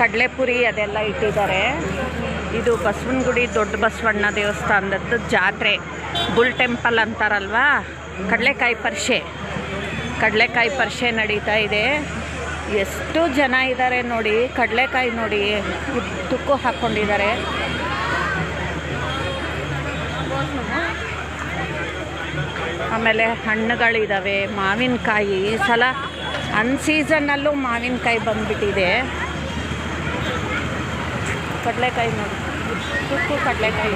ಕಡಲೆಪುರಿ ಅದೆಲ್ಲ ಇಟ್ಟಿದ್ದಾರೆ. ಇದು ಬಸವನಗುಡಿ ದೊಡ್ಡ ಬಸವಣ್ಣ ದೇವಸ್ಥಾನದ್ದು ಜಾತ್ರೆ. ಬುಲ್ ಟೆಂಪಲ್ ಅಂತಾರಲ್ವಾ? ಕಡಲೆಕಾಯಿ ಪರಿಷೆ. ಕಡಲೆಕಾಯಿ ಪರಿಷೆ ನಡೀತಾ ಇದೆ. ಎಷ್ಟು ಜನ ಇದ್ದಾರೆ ನೋಡಿ, ಕಡಲೆಕಾಯಿ ನೋಡಿ ತುಕ್ಕು ಹಾಕ್ಕೊಂಡಿದ್ದಾರೆ. ಆಮೇಲೆ ಹಣ್ಣುಗಳಿದ್ದಾವೆ ಮಾವಿನಕಾಯಿ, ಈ ಸಲ ಅನ್ಸೀಸನ್ನಲ್ಲೂ ಮಾವಿನಕಾಯಿ ಬಂದುಬಿಟ್ಟಿದೆ. ಕಡಲೆಕಾಯಿ ನೋಡಿ. ತುಕ್ಕು ಕಡಲೆಕಾಯಿ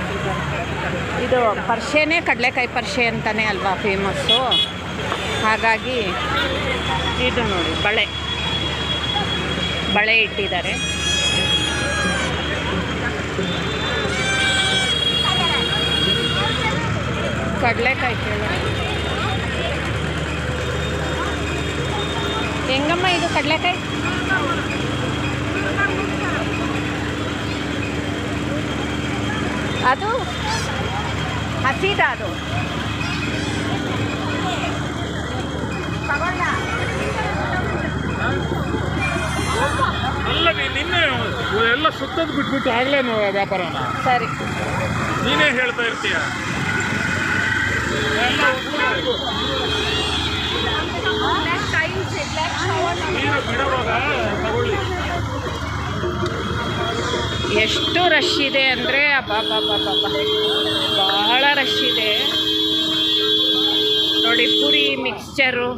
ಇದು ಪರ್ಷೆನೇ ಕಡಲೆಕಾಯಿ ಪರ್ಷೆ ಅಂತಲೇ ಅಲ್ವಾ ಫೇಮಸ್ಸು. ಹಾಗಾಗಿ ಇದು ನೋಡಿ, ಬಳೆ. ಬಳೆ ಇಟ್ಟಿದ್ದಾರೆ. ಕಡಲೆಕಾಯಿ ಕೇಳೋ ಹೆಂಗಮ್ಮ ಇದು ಕಡಲೆಕಾಯಿ? ಅದು ಹಸಿದ ಅದು. ಅಲ್ಲ ನಿನ್ನೆ ಎಲ್ಲ ಸುತ್ತದ್ ಬಿಟ್ಬಿಟ್ಟು ಆಗ್ಲೇ ವ್ಯಾಪಾರ ಸರಿ. ನೀನೇ ಹೇಳ್ತಾ ಇರ್ತೀಯ? ಎಲ್ಲ ಎಷ್ಟು ರಶ್ ಇದೆ ಅಂದರೆ ಬಹಳ ರಶ್ ಇದೆ. ನೋಡಿ ಪುರಿ ಮಿಕ್ಸ್ಚರು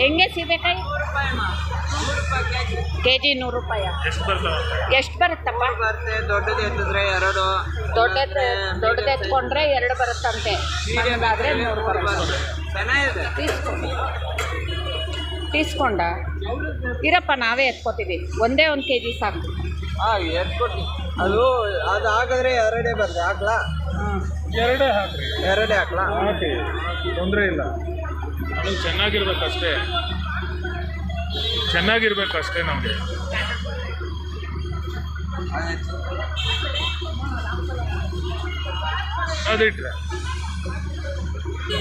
ಹೆಂಗೆ ಸೀಬೆಕಾಯಿ? ಕೆ ಜಿ ನೂರು ರೂಪಾಯಿ ಎಷ್ಟು ಬರುತ್ತಪ್ಪ? ಬರುತ್ತೆ ದೊಡ್ಡದು ಎತ್ತಿದ್ರೆ ಎರಡು ದೊಡ್ಡದು ದೊಡ್ಡದು ಎತ್ಕೊಂಡ್ರೆ ಎರಡು ಬರುತ್ತಂತೆ ಸಣ್ಣದಾದ್ರೆ ಮೂರು ಬರುತ್ತೆ. ಚೆನ್ನಾಗಿದೆ. ತೀಸ್ಕೊಂಡು. ತೀಸ್ಕೊಂಡ? ಇರಪ್ಪ ನಾವೇ ಎತ್ಕೋತೀವಿ. ಒಂದೇ ಒಂದು ಕೆ ಜಿ ಸಾಕು. ಹಾಂ ಎತ್ಕೊಟ್ಟು ಅದು ಅದು ಹಾಕಿದ್ರೆ ಎರಡೇ ಬರ್ತದೆ. ಹಾಕ್ಲಾ? ಎರಡೇ ಹಾಕ್ರಿ. ಎರಡೇ ಹಾಕ್ಲಾ? ಹಾಕಿ. ತೊಂದರೆ ಇಲ್ಲ. ಅದು ಚೆನ್ನಾಗಿರ್ಬೇಕಷ್ಟೇ. ಚೆನ್ನಾಗಿರ್ಬೇಕಷ್ಟೇ ನಮಗೆ. ಅದಿಟ್ರೆ.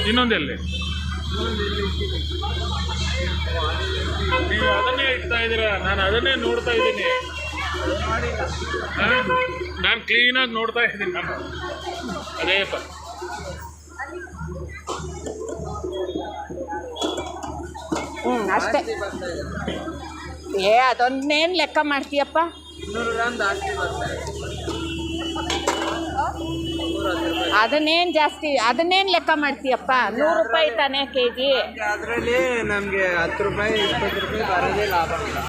ಇನ್ನೊಂದೆಲ್ಲಿ? ನೀವು ಅದನ್ನೇ ಇಡ್ತಾ ಇದ್ದೀರಾ? ನಾನು ಅದನ್ನೇ ನೋಡ್ತಾ ಇದ್ದೀನಿ. ನಾನು ಕ್ಲೀನಾಗಿ ನೋಡ್ತಾ ಇದ್ದೀನಿ. ನಾನು ಅದೇ ಪ ಹ್ಞೂ ಅಷ್ಟೇ. ಏ ಅದೊಂದೇನು ಲೆಕ್ಕ ಮಾಡ್ತೀಯಪ್ಪ? ಇನ್ನೂರು ಗ್ರಾಮ್ ಜಾಸ್ತಿ ಅದನ್ನೇನ್ ಅದನ್ನೇನು ಜಾಸ್ತಿ ಅದನ್ನೇನು ಲೆಕ್ಕ ಮಾಡ್ತೀಯಪ್ಪ? ನೂರು ರೂಪಾಯಿ ತಾನೇ ಕೆ ಜಿ ಅದರಲ್ಲಿ ನಮಗೆ ಹತ್ತು ರೂಪಾಯಿ ಇಪ್ಪತ್ತು ರೂಪಾಯಿ ಬರೋದೇ ಲಾಭ